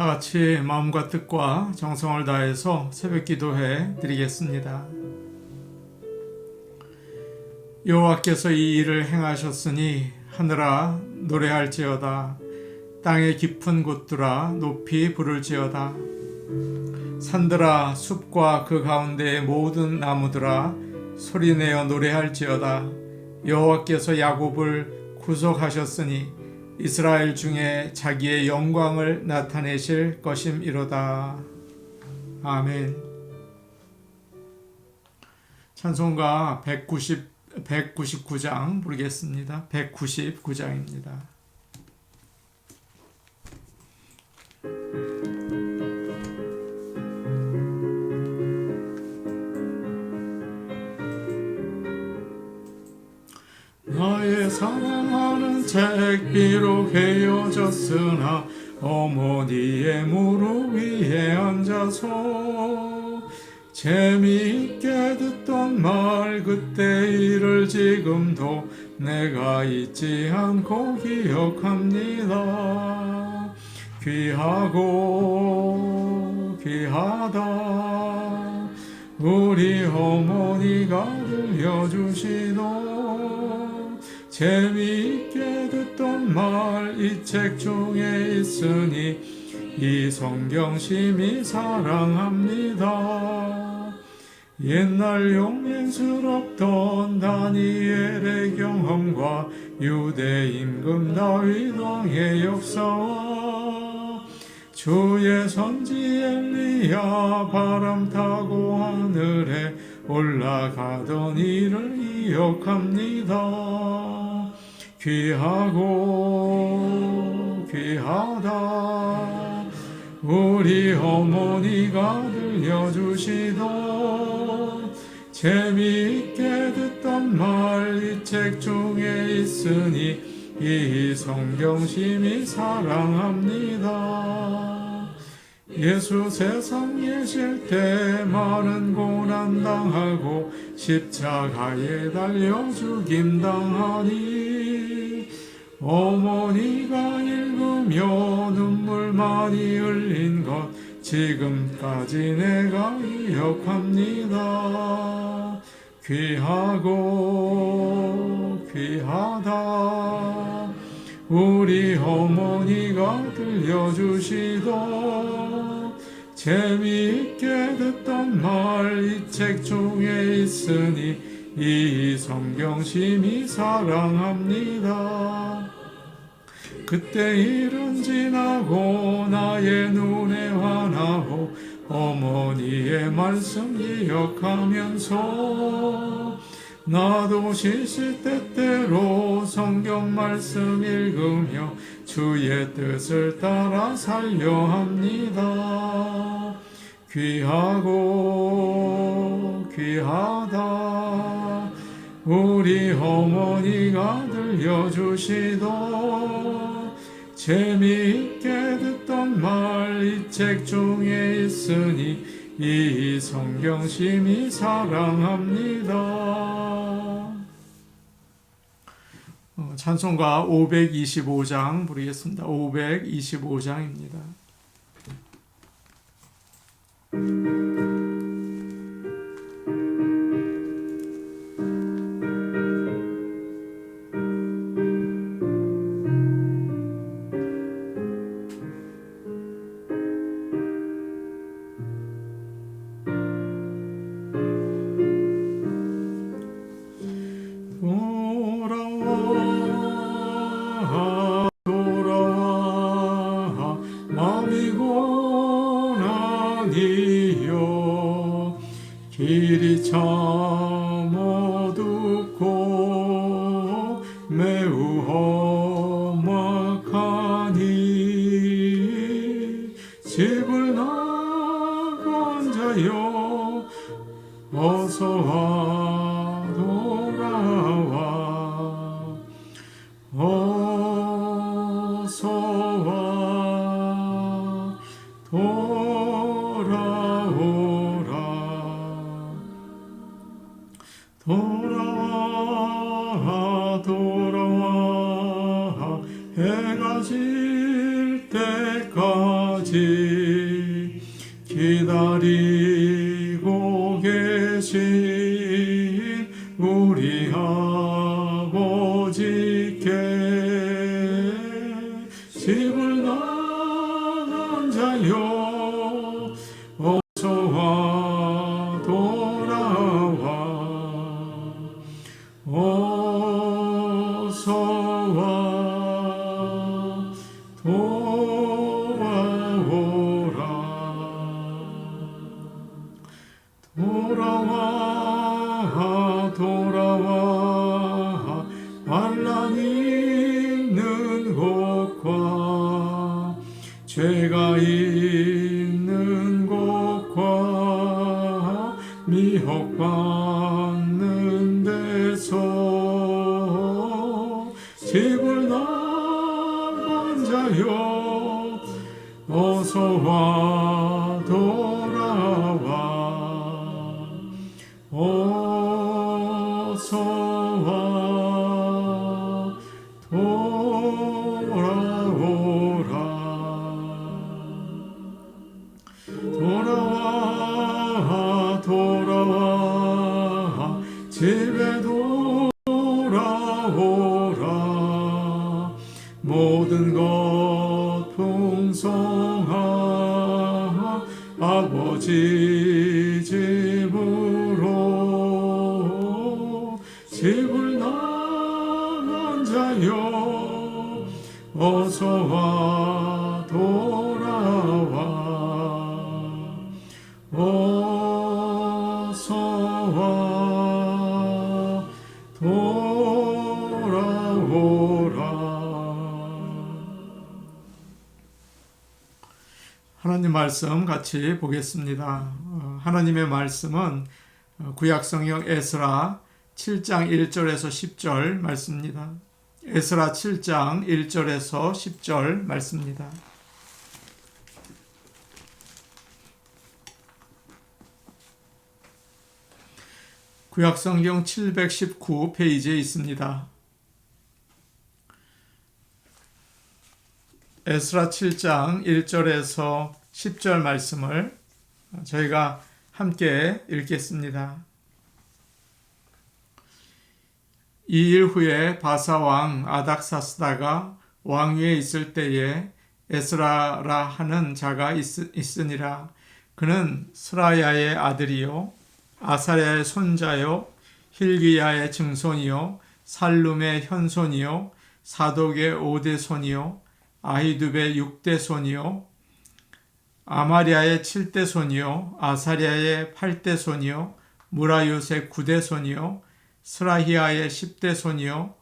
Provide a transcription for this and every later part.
다 같이 마음과 뜻과 정성을 다해서 새벽 기도해 드리겠습니다. 여호와께서 이 일을 행하셨으니 하늘아 노래할지어다. 땅의 깊은 곳들아 높이 부를지어다. 산들아 숲과 그 가운데의 모든 나무들아 소리내어 노래할지어다. 여호와께서 야곱을 구속하셨으니 이스라엘 중에 자기의 영광을 나타내실 것임이로다. 아멘. 찬송가 190 199장 부르겠습니다. 199장입니다. 나의 사랑하는 책 비록 헤어졌으나 어머니의 무릎 위에 앉아서 재미있게 듣던 말 그때 일을 지금도 내가 잊지 않고 기억합니다. 귀하고 귀하다 우리 어머니가 들려주시던 재미있게 말 이 책 중에 있으니 이 성경 심히 사랑합니다. 옛날 용맹스럽던 다니엘의 경험과 유대 임금 다윗 왕의 역사와 주의 선지 엘리야 바람 타고 하늘에 올라가던 일을 기억합니다. 귀하고 귀하다 우리 어머니가 들려주시던 재미있게 듣던 말 이 책 중에 있으니 이 성경 심히 사랑합니다. 예수 세상 계실 때 많은 고난 당하고 십자가에 달려 죽임 당하니 어머니가 읽으며 눈물 많이 흘린 것 지금까지 내가 기억합니다. 귀하고 귀하다 우리 어머니가 들려주시던 재미있게 듣던 말 이 책 중에 있으니 이 성경 심히 사랑합니다. 그때 일은 지나고 나의 눈에 환하고 어머니의 말씀 기억하면서 나도 시시때때로 성경 말씀 읽으며 주의 뜻을 따라 살려 합니다. 귀하고 귀하다 우리 어머니가 들려주시던 재미있게 듣던 말 이 책 중에 있으니 이 성경 심히 사랑합니다. 어, 찬송가 525장 부르겠습니다. 525장입니다. 죄가 있 아버지 집으로 집을 나간 자여 어서 와 하나님 말씀 같이 보겠습니다. 어, 하나님의 말씀은 어, 구약성경 에스라 7장 1절에서 10절 말씀입니다. 에스라 7장 1절에서 10절 말씀입니다. 구약성경 719 페이지에 있습니다. 에스라 7장 1절에서 10절 말씀을 저희가 함께 읽겠습니다. 이 일 후에 바사 왕 아닥사스다가 왕위에 있을 때에 에스라라 하는 자가 있, 있으니라. 그는 스라야의 아들이요 아사랴의 손자요 힐기야의 증손이요 살룸의 현손이요 사독의 오대손이요 아히두베의 육대손이요 아마리아의 칠대손이요 아사랴의 팔대손이요 무라윳의 구대손이요 스라히아의 십대손이요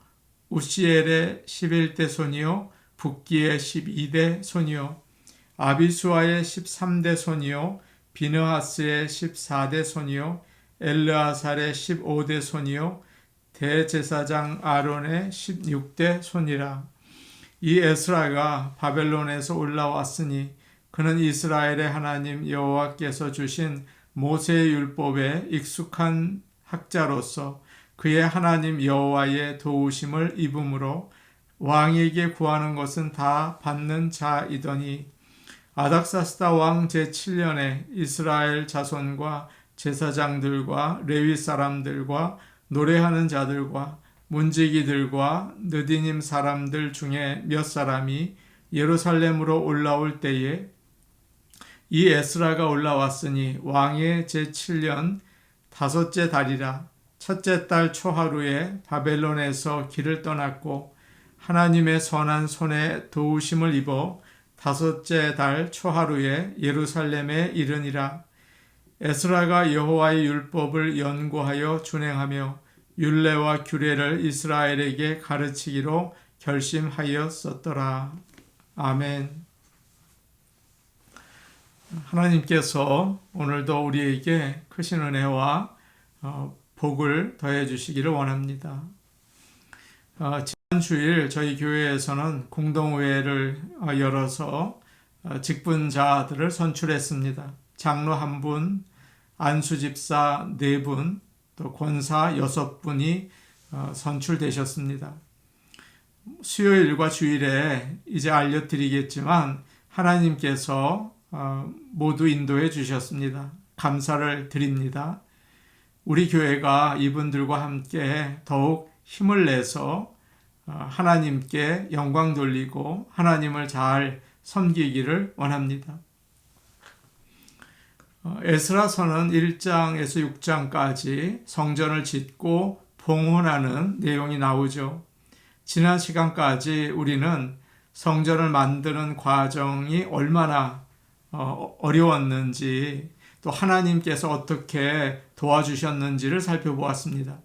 우시엘의 십일대손이요 북기의 십이대손이요 아비수아의 십삼대손이요 비느하스의 십사대손이요 엘르아살의 십오대손이요 대제사장 아론의 십육대 손이라. 이 에스라가 바벨론에서 올라왔으니 그는 이스라엘의 하나님 여호와께서 주신 모세의 율법에 익숙한 학자로서 그의 하나님 여호와의 도우심을 입음으로 왕에게 구하는 것은 다 받는 자이더니 아닥사스다 왕 제7년에 이스라엘 자손과 제사장들과 레위 사람들과 노래하는 자들과 문지기들과 느디님 사람들 중에 몇 사람이 예루살렘으로 올라올 때에 이 에스라가 올라왔으니 왕의 제7년 다섯째 달이라 첫째 달 초하루에 바벨론에서 길을 떠났고 하나님의 선한 손에 도우심을 입어 다섯째 달 초하루에 예루살렘에 이르니라 에스라가 여호와의 율법을 연구하여 준행하며 율례와 규례를 이스라엘에게 가르치기로 결심하였었더라. 아멘. 하나님께서 오늘도 우리에게 크신 은혜와 어, 복을 더해 주시기를 원합니다. 어, 지난 주일 저희 교회에서는 공동회를 어, 열어서 직분자들을 선출했습니다. 장로 한 분, 안수 집사 네 분, 또 권사 여섯 분이 선출되셨습니다. 수요일과 주일에 이제 알려드리겠지만 하나님께서 어, 모두 인도해 주셨습니다. 감사를 드립니다. 우리 교회가 이분들과 함께 더욱 힘을 내서 어, 하나님께 영광 돌리고 하나님을 잘 섬기기를 원합니다. 어, 에스라서는 1장에서 6장까지 성전을 짓고 봉헌하는 내용이 나오죠. 지난 시간까지 우리는 성전을 만드는 과정이 얼마나 어, 어려웠는지 또 하나님께서 어떻게 도와주셨는지를 살펴보았습니다.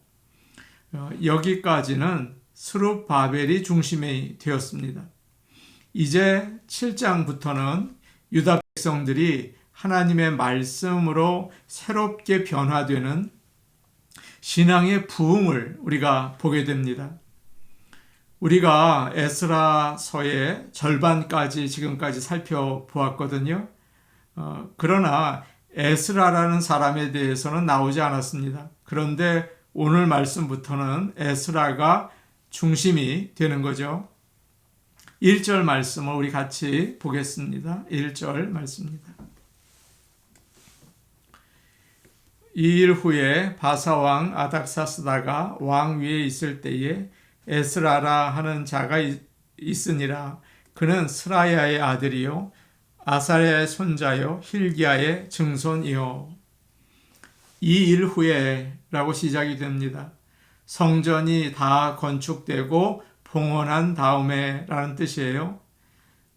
어, 여기까지는 스룹 바벨이 중심이 되었습니다. 이제 7장부터는 유다 백성들이 하나님의 말씀으로 새롭게 변화되는 신앙의 부흥을 우리가 보게 됩니다. 우리가 에스라서의 절반까지 지금까지 살펴보았거든요. 어, 그러나 에스라라는 사람에 대해서는 나오지 않았습니다. 그런데 오늘 말씀부터는 에스라가 중심이 되는 거죠. 1절 말씀을 우리 같이 보겠습니다. 1절 말씀입니다. 이 일 후에 바사왕 아닥사스다가 왕 위에 있을 때에 에스라라 하는 자가 있으니라. 그는 스라야의 아들이요 아사랴의 손자요 힐기야의 증손이요. 이 일 후에라고 시작이 됩니다. 성전이 다 건축되고 봉헌한 다음에라는 뜻이에요.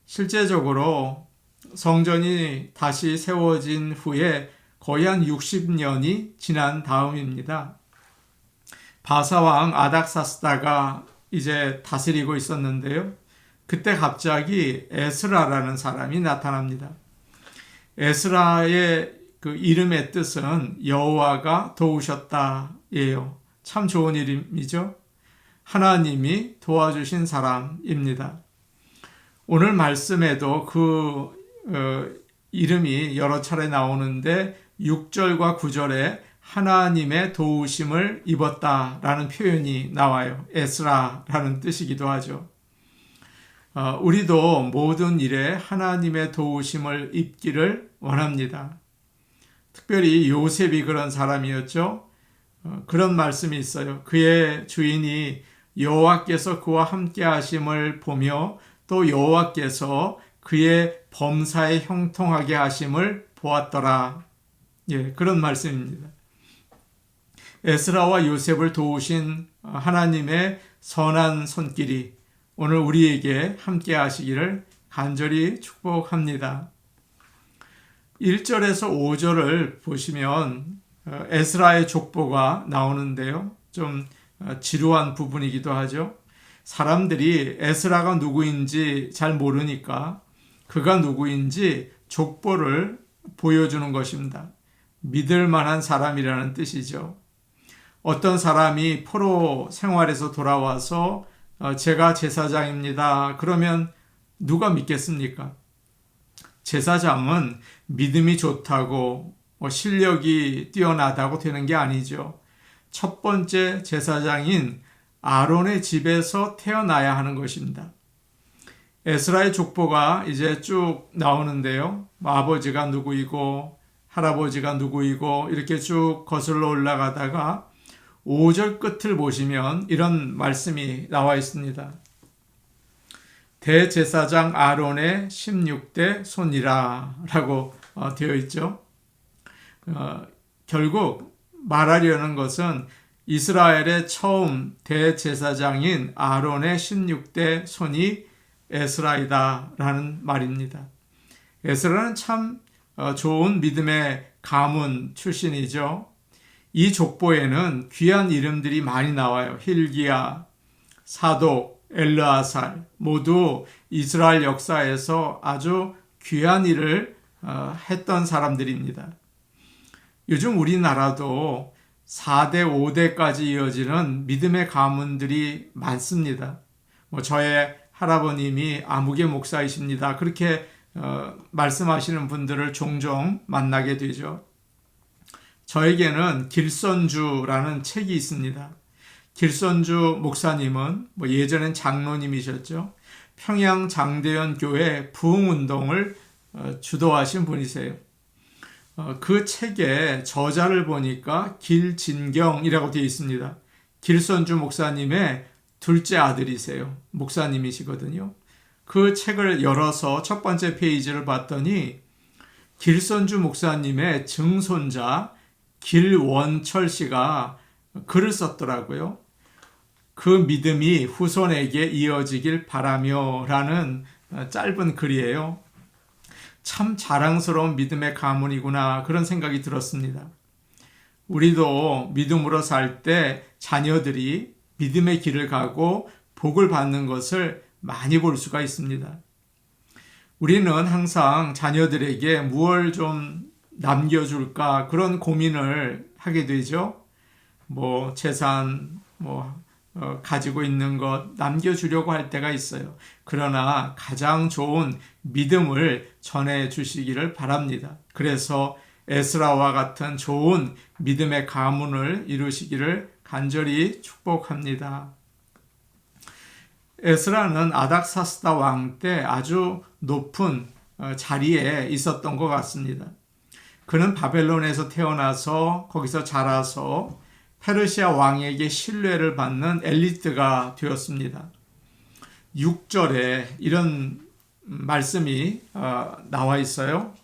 실제적으로 성전이 다시 세워진 후에 거의 한 60년이 지난 다음입니다. 바사왕 아닥사스다가 이제 다스리고 있었는데요. 그때 갑자기 에스라라는 사람이 나타납니다. 에스라의 그 이름의 뜻은 여호와가 도우셨다예요. 참 좋은 이름이죠. 하나님이 도와주신 사람입니다. 오늘 말씀에도 그 어, 이름이 여러 차례 나오는데 6절과 9절에 하나님의 도우심을 입었다라는 표현이 나와요. 에스라라는 뜻이기도 하죠. 어, 우리도 모든 일에 하나님의 도우심을 입기를 원합니다. 특별히 요셉이 그런 사람이었죠. 어, 그런 말씀이 있어요. 그의 주인이 여호와께서 그와 함께 하심을 보며 또 여호와께서 그의 범사에 형통하게 하심을 보았더라. 예, 그런 말씀입니다. 에스라와 요셉을 도우신 하나님의 선한 손길이 오늘 우리에게 함께 하시기를 간절히 축복합니다. 1절에서 5절을 보시면 에스라의 족보가 나오는데요. 좀 지루한 부분이기도 하죠. 사람들이 에스라가 누구인지 잘 모르니까 그가 누구인지 족보를 보여주는 것입니다. 믿을 만한 사람이라는 뜻이죠. 어떤 사람이 포로 생활에서 돌아와서 어, 제가 제사장입니다. 그러면 누가 믿겠습니까? 제사장은 믿음이 좋다고 뭐 실력이 뛰어나다고 되는 게 아니죠. 첫 번째 제사장인 아론의 집에서 태어나야 하는 것입니다. 에스라의 족보가 이제 쭉 나오는데요. 뭐 아버지가 누구이고 할아버지가 누구이고 이렇게 쭉 거슬러 올라가다가 5절 끝을 보시면 이런 말씀이 나와 있습니다. 대제사장 아론의 16대 손이라 라고 어, 되어 있죠. 어, 결국 말하려는 것은 이스라엘의 처음 대제사장인 아론의 16대 손이 에스라이다 라는 말입니다. 에스라는 참 어, 좋은 믿음의 가문 출신이죠. 이 족보에는 귀한 이름들이 많이 나와요. 힐기야, 사독, 엘르아살 모두 이스라엘 역사에서 아주 귀한 일을 어, 했던 사람들입니다. 요즘 우리나라도 4대, 5대까지 이어지는 믿음의 가문들이 많습니다. 뭐 저의 할아버님이 아무개 목사이십니다. 그렇게 어, 말씀하시는 분들을 종종 만나게 되죠. 저에게는 길선주라는 책이 있습니다. 길선주 목사님은 뭐 예전엔 장로님이셨죠. 평양 장대현 교회 부흥 운동을 어, 주도하신 분이세요. 어, 그 책의 저자를 보니까 길진경이라고 되어 있습니다. 길선주 목사님의 둘째 아들이세요. 목사님이시거든요. 그 책을 열어서 첫 번째 페이지를 봤더니 길선주 목사님의 증손자 길원철 씨가 글을 썼더라고요. 그 믿음이 후손에게 이어지길 바라며 라는 짧은 글이에요. 참 자랑스러운 믿음의 가문이구나 그런 생각이 들었습니다. 우리도 믿음으로 살 때 자녀들이 믿음의 길을 가고 복을 받는 것을 많이 볼 수가 있습니다. 우리는 항상 자녀들에게 무엇을 좀 남겨줄까 그런 고민을 하게 되죠. 뭐 재산, 뭐 어, 가지고 있는 것 남겨주려고 할 때가 있어요. 그러나 가장 좋은 믿음을 전해 주시기를 바랍니다. 그래서 에스라와 같은 좋은 믿음의 가문을 이루시기를 간절히 축복합니다. 에스라는 아닥사스다 왕 때 아주 높은 어, 자리에 있었던 것 같습니다. 그는 바벨론에서 태어나서 거기서 자라서 페르시아 왕에게 신뢰를 받는 엘리트가 되었습니다. 6절에 이런 말씀이 어, 나와 있어요.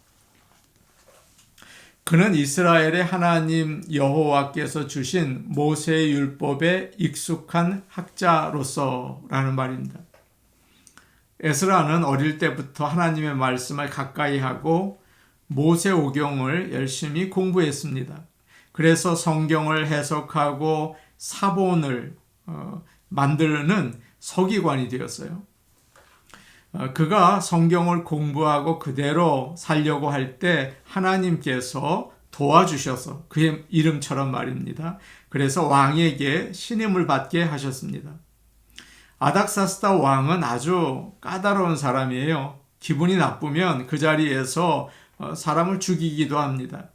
그는 이스라엘의 하나님 여호와께서 주신 모세의 율법에 익숙한 학자로서라는 말입니다. 에스라는 어릴 때부터 하나님의 말씀을 가까이 하고 모세 오경을 열심히 공부했습니다. 그래서 성경을 해석하고 사본을 어, 만드는 서기관이 되었어요. 어, 그가 성경을 공부하고 그대로 살려고 할 때 하나님께서 도와주셔서 그의 이름처럼 말입니다. 그래서 왕에게 신임을 받게 하셨습니다. 아닥사스다 왕은 아주 까다로운 사람이에요. 기분이 나쁘면 그 자리에서 어, 사람을 죽이기도 합니다.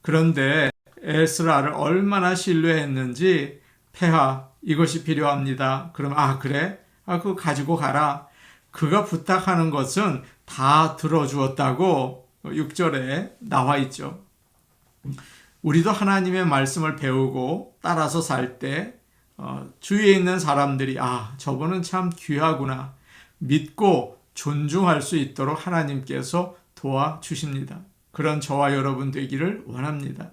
그런데 에스라를 얼마나 신뢰했는지 폐하 이것이 필요합니다. 그럼 아 그래? 아 그거 가지고 가라. 그가 부탁하는 것은 다 들어주었다고 6절에 나와 있죠. 우리도 하나님의 말씀을 배우고 따라서 살때 어, 주위에 있는 사람들이 아 저분은 참 귀하구나 믿고 존중할 수 있도록 하나님께서 도와주십니다. 그런 저와 여러분 되기를 원합니다.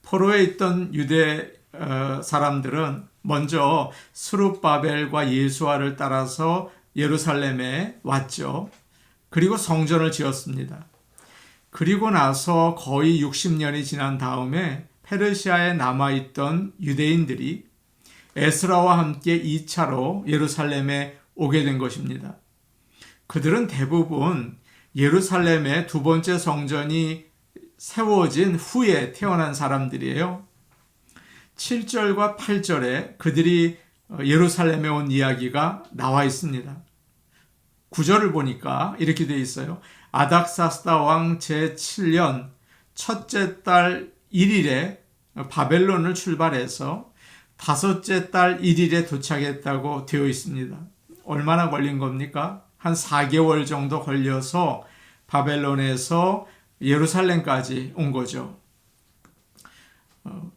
포로에 있던 유대 어, 사람들은 먼저 스룹바벨과 예수아를 따라서 예루살렘에 왔죠. 그리고 성전을 지었습니다. 그리고 나서 거의 60년이 지난 다음에 페르시아에 남아있던 유대인들이 에스라와 함께 2차로 예루살렘에 오게 된 것입니다. 그들은 대부분 예루살렘의 두 번째 성전이 세워진 후에 태어난 사람들이에요. 7절과 8절에 그들이 예루살렘에 온 이야기가 나와 있습니다. 9절을 보니까 이렇게 되어 있어요. 아닥사스다 왕 제7년 첫째 달 1일에 바벨론을 출발해서 다섯째 달 1일에 도착했다고 되어 있습니다. 얼마나 걸린 겁니까? 한 4개월 정도 걸려서 바벨론에서 예루살렘까지 온 거죠. 어,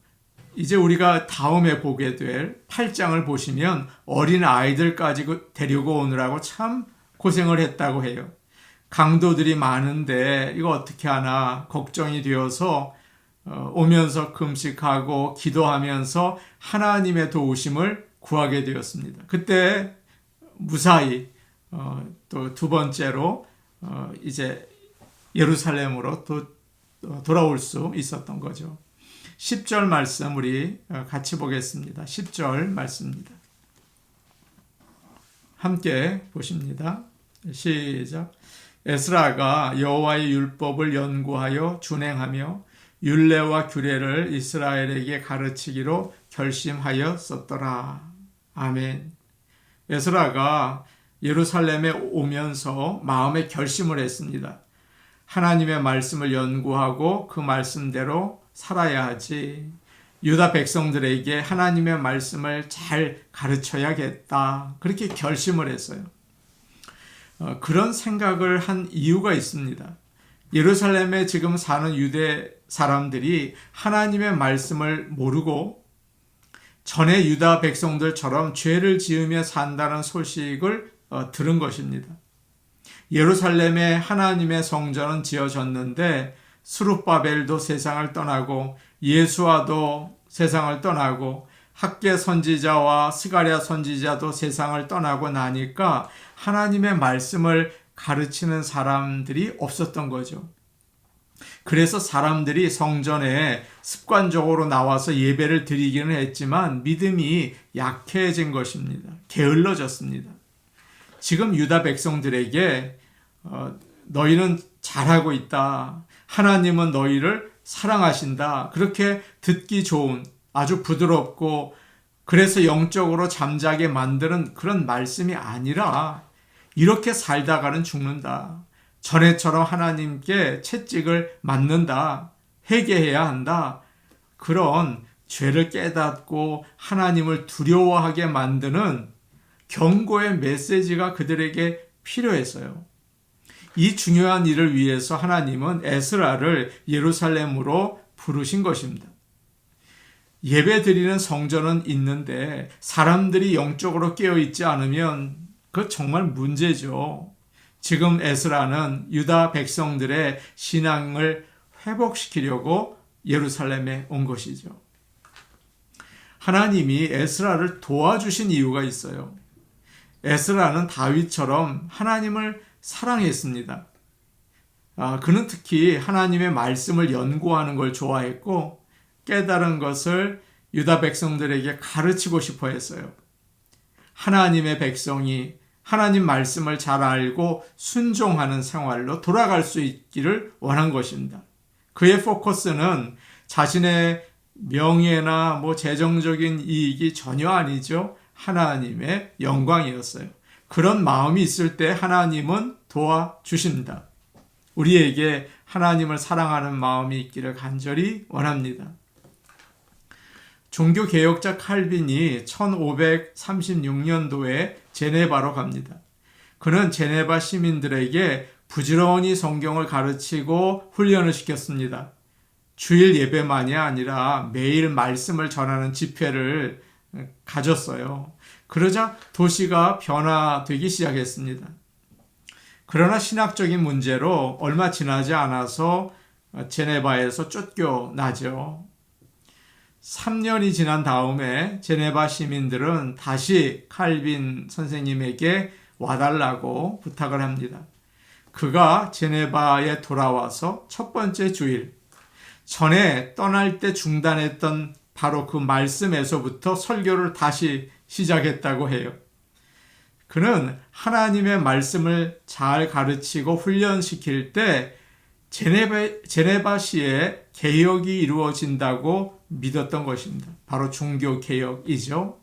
이제 우리가 다음에 보게 될 8장을 보시면 어린 아이들까지 그 데리고 오느라고 참 고생을 했다고 해요. 강도들이 많은데 이거 어떻게 하나 걱정이 되어서 어, 오면서 금식하고 기도하면서 하나님의 도우심을 구하게 되었습니다. 그때 무사히 어, 또 두 번째로 이제 예루살렘으로 또 돌아올 수 있었던 거죠. 10절 말씀 우리 어, 같이 보겠습니다. 10절 말씀입니다. 함께 보십니다. 시작. 에스라가 여호와의 율법을 연구하여 준행하며 율례와 규례를 이스라엘에게 가르치기로 결심하였었더라. 아멘. 에스라가 예루살렘에 오면서 마음의 결심을 했습니다. 하나님의 말씀을 연구하고 그 말씀대로 살아야 하지. 유다 백성들에게 하나님의 말씀을 잘 가르쳐야겠다. 그렇게 결심을 했어요. 어, 그런 생각을 한 이유가 있습니다. 예루살렘에 지금 사는 유대 사람들이 하나님의 말씀을 모르고 전에 유다 백성들처럼 죄를 지으며 산다는 소식을 어, 들은 것입니다. 예루살렘에 하나님의 성전은 지어졌는데 수룹바벨도 세상을 떠나고 예수와도 세상을 떠나고 학계 선지자와 스가랴 선지자도 세상을 떠나고 나니까 하나님의 말씀을 가르치는 사람들이 없었던 거죠. 그래서 사람들이 성전에 습관적으로 나와서 예배를 드리기는 했지만 믿음이 약해진 것입니다. 게을러졌습니다. 지금 유다 백성들에게 어, 너희는 잘하고 있다. 하나님은 너희를 사랑하신다. 그렇게 듣기 좋은 아주 부드럽고 그래서 영적으로 잠자게 만드는 그런 말씀이 아니라 이렇게 살다가는 죽는다. 전에처럼 하나님께 채찍을 맞는다. 회개해야 한다. 그런 죄를 깨닫고 하나님을 두려워하게 만드는 경고의 메시지가 그들에게 필요했어요. 이 중요한 일을 위해서 하나님은 에스라를 예루살렘으로 부르신 것입니다. 예배 드리는 성전은 있는데 사람들이 영적으로 깨어 있지 않으면 그 정말 문제죠. 지금 에스라는 유다 백성들의 신앙을 회복시키려고 예루살렘에 온 것이죠. 하나님이 에스라를 도와주신 이유가 있어요. 에스라는 다윗처럼 하나님을 사랑했습니다. 아, 그는 특히 하나님의 말씀을 연구하는 걸 좋아했고 깨달은 것을 유다 백성들에게 가르치고 싶어 했어요. 하나님의 백성이 하나님 말씀을 잘 알고 순종하는 생활로 돌아갈 수 있기를 원한 것입니다. 그의 포커스는 자신의 명예나 뭐 재정적인 이익이 전혀 아니죠. 하나님의 영광이었어요. 그런 마음이 있을 때 하나님은 도와주십니다. 우리에게 하나님을 사랑하는 마음이 있기를 간절히 원합니다. 종교 개혁자 칼빈이 1536년도에 제네바로 갑니다. 그는 제네바 시민들에게 부지런히 성경을 가르치고 훈련을 시켰습니다. 주일 예배만이 아니라 매일 말씀을 전하는 집회를 가졌어요. 그러자 도시가 변화되기 시작했습니다. 그러나 신학적인 문제로 얼마 지나지 않아서 제네바에서 쫓겨나죠. 3년이 지난 다음에 제네바 시민들은 다시 칼빈 선생님에게 와달라고 부탁을 합니다. 그가 제네바에 돌아와서 첫 번째 주일, 전에 떠날 때 중단했던 바로 그 말씀에서부터 설교를 다시 시작했다고 해요. 그는 하나님의 말씀을 잘 가르치고 훈련시킬 때 제네바, 제네바시에 개혁이 이루어진다고 믿었던 것입니다. 바로 종교 개혁이죠.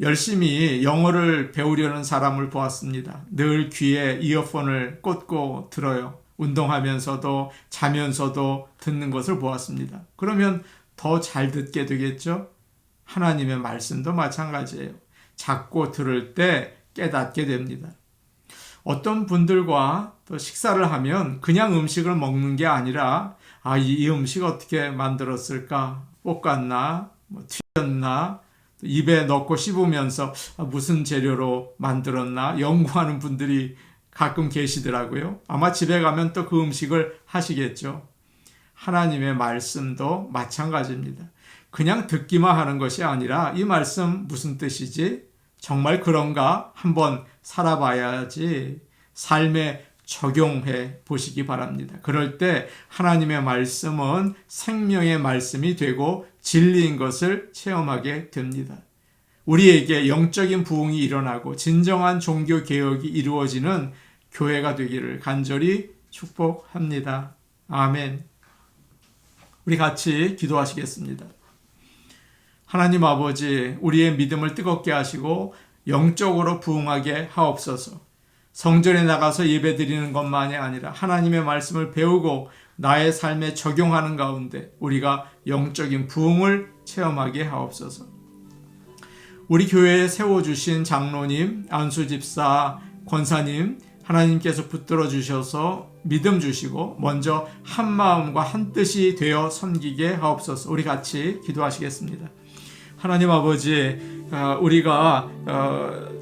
열심히 영어를 배우려는 사람을 보았습니다. 늘 귀에 이어폰을 꽂고 들어요. 운동하면서도 자면서도 듣는 것을 보았습니다. 그러면 더 잘 듣게 되겠죠? 하나님의 말씀도 마찬가지예요. 작고 들을 때 깨닫게 됩니다. 어떤 분들과 또 식사를 하면 그냥 음식을 먹는 게 아니라 아, 이, 이 음식 어떻게 만들었을까? 볶았나? 뭐 튀겼나? 입에 넣고 씹으면서 아, 무슨 재료로 만들었나? 연구하는 분들이 가끔 계시더라고요. 아마 집에 가면 또 그 음식을 하시겠죠. 하나님의 말씀도 마찬가지입니다. 그냥 듣기만 하는 것이 아니라 이 말씀 무슨 뜻이지? 정말 그런가? 한번 살아봐야지 삶에 적용해 보시기 바랍니다. 그럴 때 하나님의 말씀은 생명의 말씀이 되고 진리인 것을 체험하게 됩니다. 우리에게 영적인 부흥이 일어나고 진정한 종교 개혁이 이루어지는 교회가 되기를 간절히 축복합니다. 아멘. 우리 같이 기도하시겠습니다. 하나님 아버지, 우리의 믿음을 뜨겁게 하시고 영적으로 부흥하게 하옵소서. 성전에 나가서 예배 드리는 것만이 아니라 하나님의 말씀을 배우고 나의 삶에 적용하는 가운데 우리가 영적인 부흥을 체험하게 하옵소서. 우리 교회에 세워주신 장로님, 안수집사, 권사님, 하나님께서 붙들어 주셔서 믿음 주시고 먼저 한 마음과 한 뜻이 되어 섬기게 하옵소서. 우리 같이 기도하시겠습니다. 하나님 아버지, 어, 우리가 어,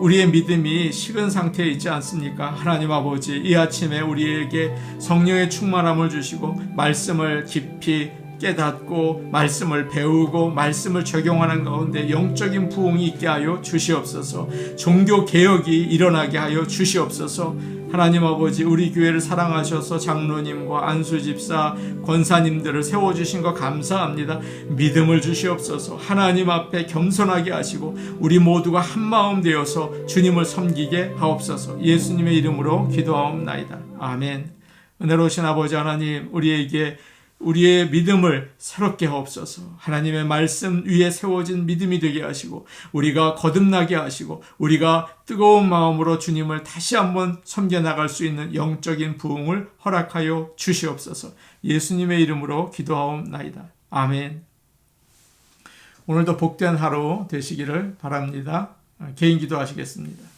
우리의 믿음이 식은 상태에 있지 않습니까? 하나님 아버지, 이 아침에 우리에게 성령의 충만함을 주시고 말씀을 깊이 깨닫고 말씀을 배우고 말씀을 적용하는 가운데 영적인 부흥이 있게 하여 주시옵소서. 종교 개혁이 일어나게 하여 주시옵소서. 하나님 아버지 우리 교회를 사랑하셔서 장로님과 안수 집사 권사님들을 세워 주신 거 감사합니다. 믿음을 주시옵소서. 하나님 앞에 겸손하게 하시고 우리 모두가 한 마음 되어서 주님을 섬기게 하옵소서. 예수님의 이름으로 기도하옵나이다. 아멘. 은혜로우신 아버지 하나님 우리에게 우리의 믿음을 새롭게 하옵소서. 하나님의 말씀 위에 세워진 믿음이 되게 하시고 우리가 거듭나게 하시고 우리가 뜨거운 마음으로 주님을 다시 한번 섬겨 나갈 수 있는 영적인 부흥을 허락하여 주시옵소서. 예수님의 이름으로 기도하옵나이다. 아멘. 오늘도 복된 하루 되시기를 바랍니다. 개인 기도하시겠습니다.